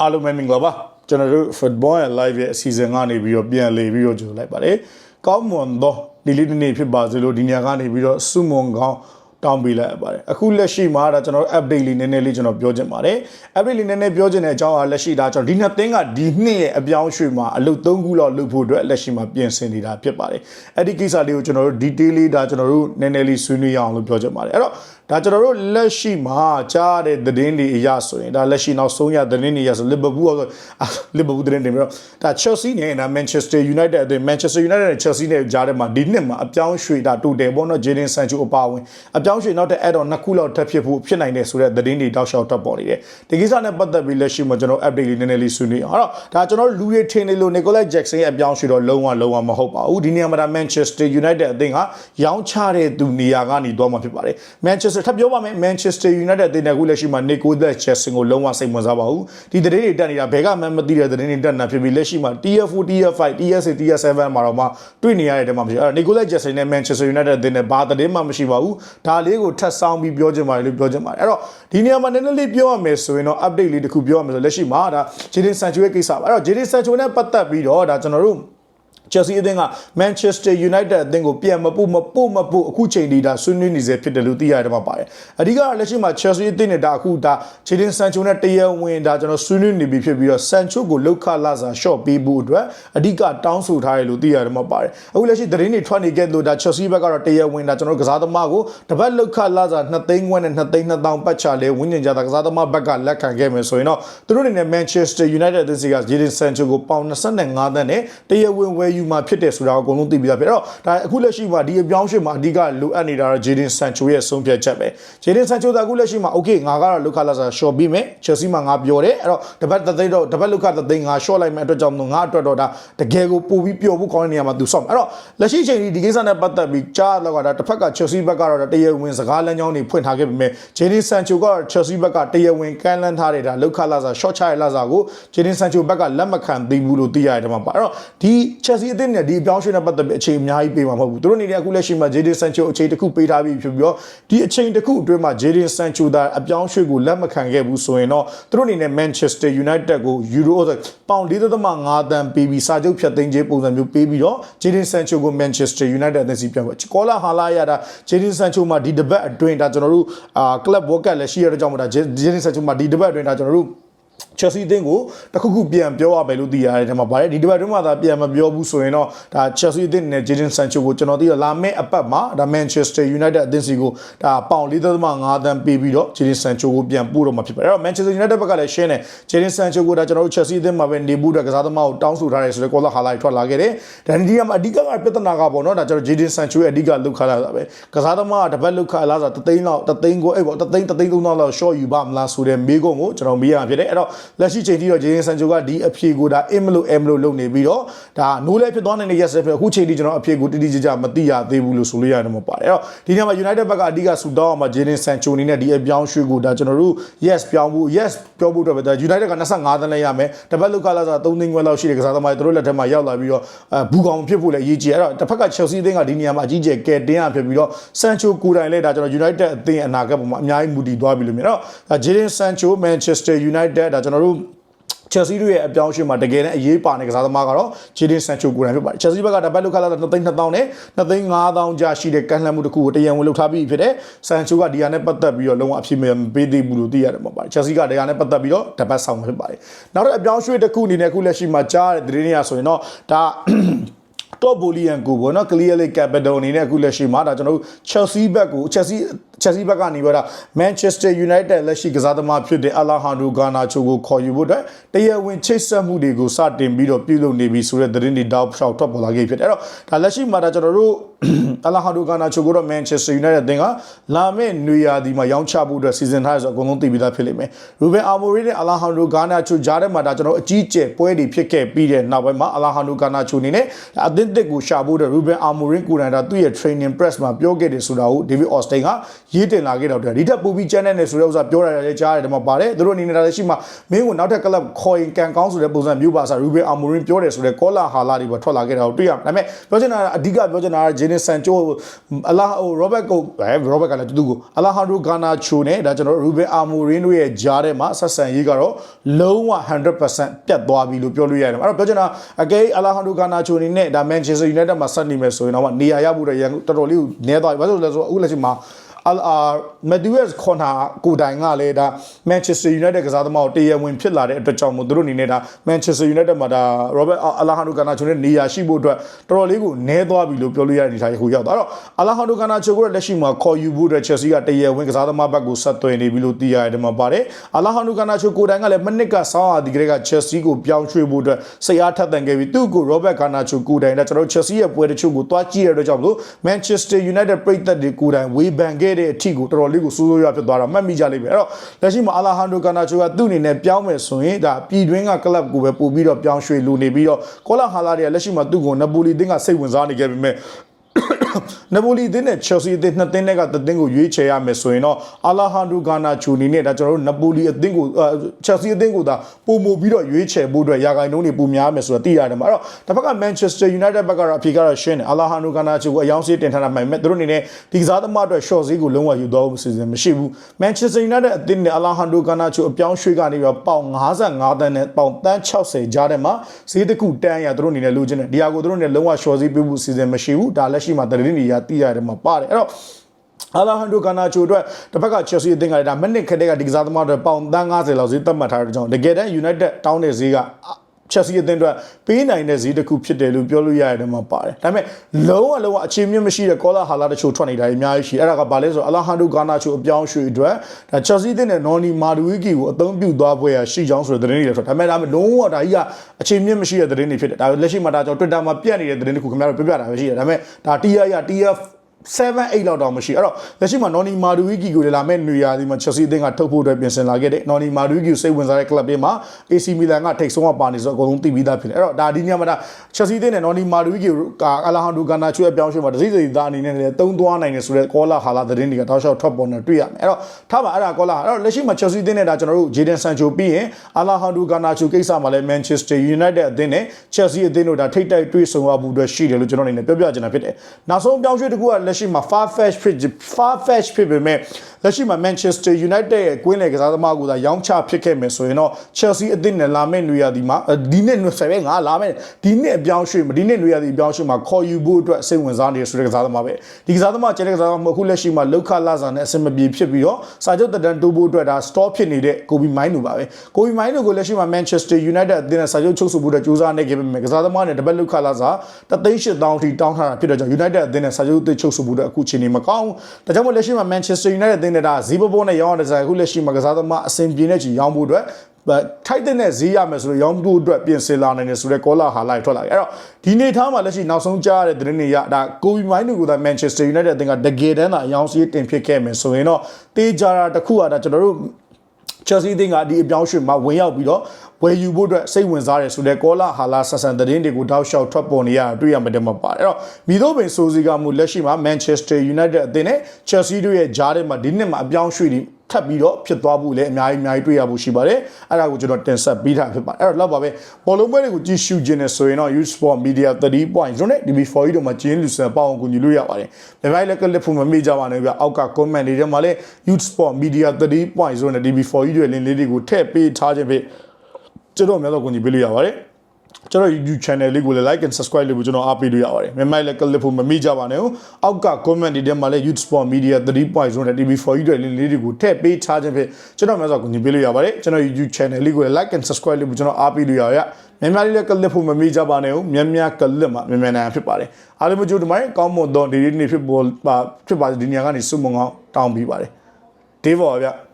အားလုံးပဲမင်္ဂလာပါကျွန်တော်တို့ football and live ရဲ့အစီအစဉ်ကနေပြီးတော့ပြန်လည်ပြီးတော့ကြိုလိုက်ပါတယ်ကောင်းမွန်သောဒီလေးတစ်နေ့ဖြစ်ပါစေလို့ဒီညကနေပြီးတော့စုမွန်ကောင်းတောင်းပေးလိုက်ရပါတယ်အခုလက်ရှိမှာဒါကျွန်တော်တို့ update လေးနည်းနည်းလေးကျွန်တော်ပြောချင်ပါတယ် update လေးနည်းနည်းပြောချင်တဲ့အကြောင်းအားလက်ရှိဒါကျွန်တော်ဒီနှစ်သင်းကဒီနှစ်ရဲ့အပြောင်းအရွှေ့မှာအလုပ်၃ခုလောက်လုပ်ဖို့အတွက်လက်ရှိမှာပြင်ဆင်နေတာဖြစ်ပါတယ်အဲ့ဒီကိစ္စလေးကိုကျွန်တော်တို့ detail လေးဒါကျွန်တော်တို့နည်းနည်းလေးဆွေးနွေးရအောင်လို့ပြောချင်ပါတယ်အဲ့တော့ ဒါကျွန်တော်တို့လက်ရှိမှာကြားတဲ့သတင်းတွေအရဆိုရင်ဒါလက်ရှိနောက်ဆုံးရသတင်းတွေအရဆိုလီဗာပူးဆိုလီဗာပူးသတင်းတွေပြီးတော့ဒါ Chelsea နဲ့ဒါ Manchester United အသင်း Manchester United နဲ့ Chelsea နဲ့ကြားထဲမှာဒီနှစ်မှာအပြောင်းရွှေ့တာတူတယ်ပေါ့နော် Jadon Sancho အပါအဝင်အပြောင်းရွှေ့နောက်တဲ့ add-on နှစ်ခုလောက်ထပ်ဖြစ်ဖို့ဖြစ်နိုင်တယ်ဆိုတဲ့သတင်းတွေတောက်လျှောက်တက်ပေါ်နေတယ်ဒီကိစ္စနဲ့ပတ်သက်ပြီးလက်ရှိမှာကျွန်တော် update လေးနည်းနည်းလေးဆွေးနွေးအောင်အဲ့တော့ဒါကျွန်တော်လူတွေထင်နေလို့ Nicolas Jackson ရဲ့အပြောင်းရွှေ့တော့လုံးဝလုံးဝမဟုတ်ပါဘူးဒီနေရာမှာဒါ Manchester United အသင်းကရောင်းချတဲ့သူနေရာကနေသွားမှာဖြစ်ပါတယ် Manchester ထပ်ပြောပါမယ် Manchester United အသင်းကအခုလက်ရှိမှာ Nicolas Jackson ကိုလုံးဝစိတ်ဝင်စားပါဘူးဒီသတင်းတွေတက်နေတာဘယ်ကမှမသိတဲ့သတင်းတွေတက်နေတာဖြစ်ပြီးလက်ရှိမှာ Tier 4 Tier 5 Tier 6 Tier 7မှာတော့မှတွေ့နေရတဲ့တဲမှာဖြစ်အဲ့တော့ Nicolas Jackson နဲ့ Manchester United အသင်းနဲ့ဘာသတင်းမှမရှိပါဘူးဒါလေးကိုထပ်ဆောင်ပြီးပြောချင်ပါတယ်လို့ပြောချင်ပါတယ်အဲ့တော့ဒီနေရာမှာနည်းနည်းလေးပြောရမယ်ဆိုရင်တော့ update လေးတစ်ခုပြောရမယ်ဆိုလက်ရှိမှာဒါ Jadon Sancho ရဲ့ကိစ္စပါအဲ့တော့ Jadon Sancho နဲ့ပတ်သက်ပြီးတော့ဒါကျွန်တော်တို့ Chelsea အသင်းက Manchester United အသင်းကိုပြန်မပို့မပို့မပို့အခုချိန်ဒီဒါဆွေးနွေးနေစေဖြစ်တယ်လို့သိရတယ်မှာပါတယ်။အဓိကလက်ရှိမှာ Chelsea အသင်းနဲ့ဒါအခုဒါ Jadon Sancho နဲ့တရားဝင်ဒါကျွန်တော်ဆွေးနွေးနေပြီဖြစ်ပြီးတော့ Sancho ကိုလောက်ခလာစာ short ပေးဖို့အတွက်အဓိကတောင်းဆိုထားတယ်လို့သိရတယ်မှာပါတယ်။အခုလက်ရှိသတင်းတွေထွက်နေခဲ့လို့ဒါ Chelsea ဘက်ကတော့တရားဝင်ဒါကျွန်တော်ကစားသမားကိုတပတ်လောက်ခလာစာ2သိန်းခွဲနဲ့2သိန်း2000ပတ်ချလဲဝင်းကျင်ကြတာကစားသမားဘက်ကလက်ခံခဲ့မယ်ဆိုရင်တော့သူတို့အနေနဲ့ Manchester United အသင်းစီက Jadon Sancho ကိုပေါင်25သန်းနဲ့တရားဝင်ဝယ်ယူမှာဖြစ်တယ်ဆိုတာကိုအကုန်လုံးသိပြီးသားဖြစ်အဲ့တော့ဒါအခုလက်ရှိမှာဒီအပြောင်းအရွှေ့မှာအဓိကလိုအပ်နေတာတော့ Jadon Sancho ရဲ့ဆုံးဖြတ်ချက်ပဲ Jadon Sancho ကအခုလက်ရှိမှာ okay ငါကတော့လုခလာစာ short ပြီးမယ် Chelsea မှာငါပြောတယ်အဲ့တော့တပတ်တစ်သိန်းတော့တပတ်လုခတစ်သိန်းငါ short လိုက်မယ်အတွက်ကြောင့်ငါအတွက်တော့ဒါတကယ်ကိုပို့ပြီးပျော်ဖို့ကောင်းတဲ့နေရာမှာသူဆော့မယ်အဲ့တော့လက်ရှိချိန်ဒီဒီကိစ္စနဲ့ပတ်သက်ပြီးကြားတော့ကဒါတစ်ဖက်က Chelsea ဘက်ကတော့တရားဝင်စကားလမ်းကြောင်းတွေဖွင့်ထားခဲ့ပေမဲ့ Jadon Sancho ကတော့ Chelsea ဘက်ကတရားဝင်ကမ်းလှမ်းထားတဲ့ဒါလုခလာစာ short ချရလာစာကို Jadon Sancho ဘက်ကလက်မခံသေးဘူးလို့သိရတယ်ဒီမှာပါအဲ့တော့ဒီ Chelsea အသင်းနဲ့ဒီအပြောင်းအရွှေ့နဲ့ပတ်သက်ပြီးအချိန်အများကြီးပေးမှာမဟုတ်ဘူးသူတို့အနေနဲ့အခုလက်ရှိမှာ Jadon Sancho အချိန်တစ်ခုပေးထားပြီးဖြစ်ပြီးတော့ဒီအချိန်တစ်ခုအတွင်းမှာ Jadon Sancho ဒါအပြောင်းအရွှေ့ကိုလက်မခံခဲ့ဘူးဆိုရင်တော့သူတို့အနေနဲ့ Manchester United ကို Euro ပေါင်4.5တန်ပေးပြီးစာချုပ်ဖြတ်သိမ်းခြင်းပုံစံမျိုးပေးပြီးတော့ Jadon Sancho ကို Manchester United အသင်းစီပြန်ပေါ့ကောလာဟာလာရတာ Jadon Sancho မှာဒီတပတ်အတွင်းဒါကျွန်တော်တို့အာ club world cup လည်းရှိရတဲ့ကြောင့်မို့ဒါ Jadon Sancho မှာဒီတပတ်အတွင်းဒါကျွန်တော်တို့ Chelsea အသင်းကိုတခုခုပြန်ပြောရမယ်လို့သိရတယ်ဒီမှာပါတယ်ဒီတစ်ပတ်တွင်းမှာသာပြန်မပြောဘူးဆိုရင်တော့ဒါ Chelsea အသင်းနဲ့ Jadon Sancho ကိုကျွန်တော်သိရလာမယ့်အပတ်မှာဒါ Manchester United အသင်းစီကိုဒါပေါင်4.5သန်းပေးပြီးတော့ Jadon Sancho ကိုပြန်ပို့တော့မှာဖြစ်ပါတယ်အဲ့တော့ Manchester United ဘက်ကလည်းရှင်းတယ် Jadon Sancho ကိုဒါကျွန်တော်တို့ Chelsea အသင်းမှာပဲနေဘူးတဲ့ကစားသမားကိုတောင်းဆိုထားတယ်ဆိုတော့ကောလာဟာလာထွက်လာခဲ့တယ်ဒါဒီကမှာအဓိကကပြဿနာကပေါ့နော်ဒါကျွန်တော် Jadon Sancho ရဲ့အဓိကလုခလာတာပဲကစားသမားကတပတ်လုခလာဆိုတသိန်းလောက်တသိန်းကိုအဲ့ပေါ့တသိန်းတသိန်းသုံးလောက် short ယူပါမလားဆိုတဲ့မေးခွန်းကိုကျွန်တော်မေးရမှာဖြစ်တယ်အဲ့တော့လက်ရှိချိန်ထိတော့ဂျေရင်ဆန်ချိုကဒီအဖြေကိုဒါအင်မလို့အမလို့လုပ်နေပြီးတော့ဒါနိုးလဲဖြစ်သွားနိုင်တဲ့ yes ဖြစ်အခုချိန်ထိကျွန်တော်အဖြေကိုတိတိကျကျမသိရသေးဘူးလို့ဆိုလို့ရတယ်မပါတယ်အဲ့တော့ဒီနေ့မှာ United ဘက်ကအဓိကဆူတောင်းအောင်မှာဂျေရင်ဆန်ချိုအနေနဲ့ဒီအပြောင်းရွှေ့ကိုဒါကျွန်တော်တို့ yes ပြောင်းဖို့ yes ပြောဖို့တော့ပဲဒါ United က25သန်းလဲရမယ်တပတ်လုကလာဆို3သိန်းခွဲလောက်ရှိတဲ့ကစားသမားတွေတို့လက်ထက်မှာရောက်လာပြီးတော့အဲဘူကောင်ဖြစ်ဖို့လည်းအရေးကြီးအဲ့တော့တစ်ဖက်က Chelsea အသင်းကဒီနေရာမှာအကြီးကျယ်ကဲတင်းရဖြစ်ပြီးတော့ Sancho ကိုယ်တိုင်လည်းဒါကျွန်တော် United အသင်းအနာဂတ်ပေါ်မှာအများကြီးမူတည်သွားပြီလို့မြင်တော့ဒါ Jadon Sancho Manchester United ဒါကျွန်တော်တို့ Chelsea တို့ရဲ့အပြောင်းအရွှေ့မှာတကယ်နဲ့အရေးပါတဲ့ကစားသမားကတော့ Jadon Sancho ကိုယ်တိုင်ဖြစ်ပါတယ် Chelsea ဘက်ကတပတ်လုခလာတာ2သိန်း2000နဲ့2သိန်း5000ကြာရှိတဲ့ကန့်လှမ်းမှုတစ်ခုကိုတရားဝင်လုပ်ထားပြီးဖြစ်တဲ့ Sancho ကဒီဟာနဲ့ပတ်သက်ပြီးတော့လုံးဝအဖြစ်မပေးသေးဘူးလို့သိရတယ်မှာပါတယ် Chelsea ကဒီဟာနဲ့ပတ်သက်ပြီးတော့တပတ်ဆောင်ဖြစ်ပါတယ်နောက်တော့အပြောင်းအရွှေ့တစ်ခုအနေနဲ့အခုလက်ရှိမှာကြားတဲ့သတင်းတွေဆိုရင်တော့ဒါ တော့ဘိုလီယန်ကိုပေါ့နော် clearly capital အနေနဲ့အခုလက်ရှိမှာဒါကျွန်တော်တို့ Chelsea ဘက်ကို Chelsea Chelsea ဘက်ကနေပြောတာ Manchester United လက်ရှိကစားသမားဖြစ်တဲ့ Alejandro Garnacho ကိုခေါ်ယူဖို့အတွက်တရားဝင်ချိတ်ဆက်မှုတွေကိုစတင်ပြီးတော့ပြုလုပ်နေပြီဆိုတဲ့သတင်းတွေတောက်လျှောက်ထွက်ပေါ်လာခဲ့ဖြစ်တယ်အဲ့တော့ဒါလက်ရှိမှာဒါကျွန်တော်တို့ Alejandro Garnacho ကိုတော့ Manchester United အသင်းကလာမယ့်နွေရာသီမှာရောင်းချဖို့အတွက်စီစဉ်ထားရဆိုအကုန်လုံးသိပြီးသားဖြစ်လိမ့်မယ် Ruben Amorim နဲ့ Alejandro Garnacho ကြားထဲမှာဒါကျွန်တော်အကြီးကျယ်ပွဲတွေဖြစ်ခဲ့ပြီးတဲ့နောက်ပိုင်းမှာ Alejandro Garnacho အနေနဲ့အသင်းတစ်ကိုရှာဖို့အတွက် Ruben Amorim ကိုယ်တိုင်ဒါသူ့ရဲ့ training press မှာပြောခဲ့တယ်ဆိုတာကို David Austin ကရေးတင်လာခဲ့တော့တယ်ဒီထက်ပိုပြီးကျန်းတဲ့ဆိုတဲ့ဥစ္စာပြောရတယ်လည်းကြားရတယ်ဒီမှာပါတယ်သူတို့အနေနဲ့ဒါလည်းရှိမှမင်းကိုနောက်ထပ် club ခေါ်ရင်ကန်ကောင်းဆိုတဲ့ပုံစံမျိုးပါဆို Ruben Amorim ပြောတယ်ဆိုတဲ့ caller ဟာလာတွေပါထွက်လာခဲ့တာကိုတွေ့ရမယ်ဒါပေမဲ့ပြောချင်တာကအဓိကပြောချင်တာကဂျင်းနဆန်ချိုအလာဟိုရောဘတ်ကိုအဲရောဘတ်ကလည်းတူတူကိုအလာဟာဒိုဂါနာချိုနဲ့ဒါကျွန်တော်ရူဘင်အာမိုရင်းတို့ရဲ့ဂျားထဲမှာဆက်ဆံရေးကတော့လုံးဝ100%ပြတ်သွားပြီလို့ပြောလို့ရတယ်အဲ့တော့ပြောချင်တာအကဲအလာဟာဒိုဂါနာချိုနေနဲ့ဒါမန်ချက်စတာယူနိုက်တက်မှာဆက်နေမယ်ဆိုရင်တော့နေရာရဖို့တော့ရန်တော်တော်လေးကိုနည်းသွားပြီဘာလို့လဲဆိုတော့အခုလက်ရှိမှာအအာ မက်ဒူယက်ခွန်ဟာကိုတိုင်ကလည်းဒါမန်ချက်စတာယူနိုက်တက်ကစားသမားကိုတရားဝင်ဖြစ်လာတဲ့အတွက်ကြောင့်မို့သူတို့အနေနဲ့ဒါမန်ချက်စတာယူနိုက်တက်မှာဒါရောဘတ်အလာဟာဒိုဂါနာချိုနဲ့နေရာရှိဖို့အတွက်တော်တော်လေးကိုနည်းသွားပြီလို့ပြောလို့ရတဲ့အနေအထားကိုရောက်သွားတော့အလာဟာဒိုဂါနာချိုကလက်ရှိမှာခေါ်ယူဖို့အတွက်ချက်စီကတရားဝင်ကစားသမားဘက်ကိုဆက်သွယ်နေပြီလို့သိရတယ်ဒီမှာပါတယ်အလာဟာဒိုဂါနာချိုကိုတိုင်ကလည်းမနစ်ကဆောင်းအာဒီကလေးကချက်စီကိုပြောင်းရွှေ့ဖို့အတွက်စိတ်အားထက်သန်ခဲ့ပြီးသူ့ကိုရောဘတ်ဂါနာချိုကိုတိုင်ဒါကျွန်တော်ချက်စီရဲ့ပွဲတချို့ကိုတွားကြည့်ရတဲ့အတွက်ကြောင့်မလို့မန်ချက်စတာယူနိုက်တက်ပြည်သက်တွေကိုတိုင်ဝေဘန်ခဲ့တဲ့အထိကိုတော်တော်လေးကိုစိုးစိုးရွားဖြစ်သွားတာမှတ်မိကြလိမ့်မယ်အဲ့တော့လက်ရှိမှာအလာဟန်ဒိုဂါနာချိုကသူ့အနေနဲ့ပြောင်းမယ်ဆိုရင်ဒါပြည်တွင်းကကလပ်ကိုပဲပို့ပြီးတော့ပြောင်းရွှေ့လူနေပြီးတော့ကောလာဟာလာတွေကလက်ရှိမှာသူ့ကိုနပိုလီတင်းကစိတ်ဝင်စားနေခဲ့ပေမဲ့ နပိုလီအသင်းနဲ့ချယ်ဆီအသင်းနှစ်သင်းတွေကတသင်းကိုရွေးချယ်ရမယ်ဆိုရင်တော့အာလာဟန်ဒူဂါနာချူနီနဲ့ဒါကျွန်တော်တို့နပိုလီအသင်းကိုချယ်ဆီအသင်းကိုဒါပုံမပြီးတော့ရွေးချယ်ဖို့အတွက်ရာဂိုင်နှုန်းတွေပုံများမယ်ဆိုတာသိရတယ်မှာအဲ့တော့တစ်ဖက်ကမန်ချက်စတာယူနိုက်တက်ဘက်ကတော့အဖြေကတော့ရှင်းတယ်အာလာဟန်ဒူဂါနာချူကိုအယောင်စီးတင်ထားတာမှန်မဲ့သူတို့အနေနဲ့ဒီကစားသမားအတွက် short ဈေးကိုလုံးဝယူတော့စီစဉ်မရှိဘူးမန်ချက်စတာယူနိုက်တက်အသင်းနဲ့အာလာဟန်ဒူဂါနာချူအပြောင်းရွှေ့ကနေပြီးတော့ပေါင်55တန်းနဲ့ပေါင်တန်း60ကြားထဲမှာဈေးတစ်ခုတန်းရသူတို့အနေနဲ့လိုချင်တယ်ဒီဟာကိုသူတို့အနေနဲ့လုံးဝ short ဈေးပေးဖို့စီစဉ်မရှိဘူးဒါလက်ရှိမှာတရင်းနေရသိရတယ်မှာပါတယ်အဲ့တော့အာလာဟန်ဒိုကာနာချိုအတွက်တစ်ဖက်ကချက်စီအသင်းကလည်းဒါမိနစ်ခက်တဲ့ကဒီကစားသမားတွေပေါင်တန်း90လောက်ဈေးသတ်မှတ်ထားတဲ့ကြောင့်တကယ်တမ်း United တောင်းတဲ့ဈေးက ချက်စီအသင်းအတွက်ပေးနိုင်တဲ့ဈေးတစ်ခုဖြစ်တယ်လို့ပြောလို့ရတယ်မှာပါတယ်ဒါပေမဲ့လုံးဝလုံးဝအခြေမြင့်မရှိတဲ့ကောလာဟာလာတချို့ထွက်နေတာအများကြီးရှိအဲ့ဒါကဘာလဲဆိုတော့အလာဟန်ဒိုဂါနာချိုအပြောင်းရွှေ့အတွက်ဒါချက်စီအသင်းနဲ့နော်နီမာဒူဝီကီကိုအသုံးပြုသွားပွဲရရှိကြောင်းဆိုတဲ့သတင်းတွေလည်းထွက်ဒါပေမဲ့ဒါပေမဲ့လုံးဝဒါကြီးကအခြေမြင့်မရှိတဲ့သတင်းတွေဖြစ်တယ်ဒါလက်ရှိမှာဒါကျွန်တော် Twitter မှာပြတ်နေတဲ့သတင်းတစ်ခုခင်ဗျားတို့ပြပြတာပဲရှိတယ်ဒါပေမဲ့ဒါ TR ရ TR 7 8လောက်တောင်မရှိအဲ့တော့လက်ရှိမှာနော်နီမာဒူဝီကီကိုလည်းလာမဲ့နေရာဒီမှာချက်စီအသင်းကထုတ်ဖို့အတွက်ပြင်ဆင်လာခဲ့တဲ့နော်နီမာဒူဝီကီကိုစိတ်ဝင်စားတဲ့ကလပ်တွေမှာ AC Milan ကထိတ်ဆုံးကပါနေဆိုတော့အကုန်လုံးသိပြီးသားဖြစ်တယ်အဲ့တော့ဒါဒီညမှာဒါချက်စီအသင်းနဲ့နော်နီမာဒူဝီကီကအလာဟန်ဒူဂါနာချွေပြောင်းရွှေ့မှာတစိစိသားအနေနဲ့လည်းတုံးသွားနိုင်တယ်ဆိုတော့ကောလာဟာလာသတင်းတွေကတောက်လျှောက်ထွက်ပေါ်နေတွေ့ရမယ်အဲ့တော့ထားပါအဲ့ဒါကောလာအဲ့တော့လက်ရှိမှာချက်စီအသင်းနဲ့ဒါကျွန်တော်တို့ဂျေဒန်ဆန်ချိုပြီးရင်အလာဟန်ဒူဂါနာချူကိစ္စမှာလည်း Manchester United အသင်းနဲ့ Chelsea အသင်းတို့ဒါထိတ်တိုက်တွေ့ဆုံရမှုအတွက်ရှိတယ်လို့ကျွန်တော်အနေနဲ့ပြောပြချင်တာဖြစ်တယ်နောက်ဆုံးပြောင်းရွှေ့တစ်ခုကလက် ရှိမှာ Farfetch ဖြစ် Farfetch ဖြစ်ပေမဲ့ လက်ရှိမှာ Manchester United ရဲ့ကွင်းလယ်ကစားသမားကိုသာရောင်းချဖြစ်ခဲ့မယ်ဆိုရင်တော့ Chelsea အသင်းနဲ့လာမယ့်နေရာဒီမှာဒီနှစ်နှစ်ဆက်ပဲငါလာမယ့်ဒီနှစ်အပြောင်းရွှေ့ဒီနှစ်နေရာဒီအပြောင်းရွှေ့မှာခေါ်ယူဖို့အတွက်စိတ်ဝင်စားနေတဲ့ဆိုတဲ့ကစားသမားပဲဒီကစားသမားကျတဲ့ကစားသမားအခုလက်ရှိမှာလောက်ခလာစာနဲ့အဆင်မပြေဖြစ်ပြီးတော့စာချုပ်တက်တန်းတိုးဖို့အတွက်ဒါ store ဖြစ်နေတဲ့ကိုဘီမိုင်းတို့ပါပဲကိုဘီမိုင်းတို့ကိုလက်ရှိမှာ Manchester United အသင်းနဲ့စာချုပ်ချုပ်ဆိုဖို့အတွက်ကြိုးစားနေခဲ့ပေမဲ့ကစားသမားနဲ့တပတ်လောက်ခလာစာတသိန်း8000အထိတောင်းထားတာဖြစ်တဲ့ကြောင့် United အသင်းနဲ့စာချုပ်အသစ်ချုပ်ဆိုဖို့အတွက်အခုချိန်နေမကောင်းဘူးဒါကြောင့်မို့လက်ရှိမှာ Manchester United အသင်းနဲ့ဒါဇီဘဘောနဲ့ရောင်းရတဲ့ဆိုင်အခုလက်ရှိမှာကစားသမားအဆင်ပြေနေချီရောင်းဖို့အတွက်ထိုက်တဲ့ဈေးရမယ်ဆိုတော့ရောင်းဖို့အတွက်ပြင်ဆင်လာနိုင်တယ်ဆိုတော့ကောလာဟာလိုက်ထွက်လာတယ်အဲ့တော့ဒီနေထားမှာလက်ရှိနောက်ဆုံးကြားရတဲ့သတင်းတွေရဒါကိုဘီမိုင်းတို့ကမန်ချက်စတာယူနိုက်တက်အသင်းကတကယ်တမ်းသာအယောင်စီးတင်ဖြစ်ခဲ့မယ်ဆိုရင်တော့တေးကြတာတစ်ခုကဒါကျွန်တော်တို့ ချက်စီအသင်းကဒီအပြောင်းရွှေ့မှာဝင်ရောက်ပြီးတော့ဝယ်ယူဖို့အတွက်စိတ်ဝင်စားတယ်ဆိုတဲ့ကောလာဟာလာဆန်ဆန်သတင်းတွေကိုတောက်လျှောက်ထွက်ပေါ်နေရတာတွေ့ရမှာတည်းမှာပါတယ်အဲ့တော့မီဒိုဘင်ဆိုစီကမှုလက်ရှိမှာ Manchester United အသင်းနဲ့ Chelsea တို့ရဲ့ဂျားထဲမှာဒီနှစ်မှာအပြောင်းရွှေ့ပြီး ထပ်ပြီးတော့ဖြစ်သွားဖို့လည်းအများကြီးအများကြီးတွေ့ရဖို့ရှိပါတယ်အဲ့ဒါကိုကျွန်တော်တင်ဆက်ပေးထားဖြစ်ပါတယ်အဲ့တော့လောက်ပါပဲဘောလုံးပွဲတွေကိုကြည့်ရှုခြင်းနဲ့ဆိုရင်တော့ Youth Sport Media 30.0နဲ့ DB4 တို့မှာကျင်းလူစံပေါအောင်ကူညီလို့ရပါတယ်။မြန်မာလည်းကလစ်ဖို့မမေ့ကြပါနဲ့ဗျအောက်က comment တွေထဲမှာလည်း Youth Sport Media 30.0နဲ့ DB4 တို့ရဲ့ link လေးတွေကိုထည့်ပေးထားခြင်းဖြစ်ကျွန်တော်အများဆုံးကူညီပေးလို့ရပါတယ်။ ကျွန်တော် YouTube channel လေးကိုလည်း like and subscribe လုပ်ဖို့ကျွန်တော်အားပေးလို့ရပါတယ်။မြန်မာလည်း clip ဖို့မမိကြပါနဲ့။အောက်က comment တွေထဲမှာလည်း Youth Sport Media 3.0နဲ့ TV4 YouTube လေးလေးတွေကိုထည့်ပေးထားခြင်းဖြင့်ကျွန်တော်များစွာကူညီပေးလို့ရပါတယ်။ကျွန်တော် YouTube channel လေးကိုလည်း like and subscribe လုပ်ဖို့ကျွန်တော်အားပေးလို့ရရ။မြန်မာလေးလည်း clip ဖို့မမိကြပါနဲ့။မြန်မြန် clip မှာမြန်မြန်နိုင်ဖြစ်ပါတယ်။အားလုံးကြိုးတမိုင်းကောင်းမွန်သောဒီနေ့ဖြစ်ပေါ်ဖြစ်ပါဒီညကနေစုမုံအောင်တောင်းပေးပါတယ်။ဒေးဘော်ဗျ။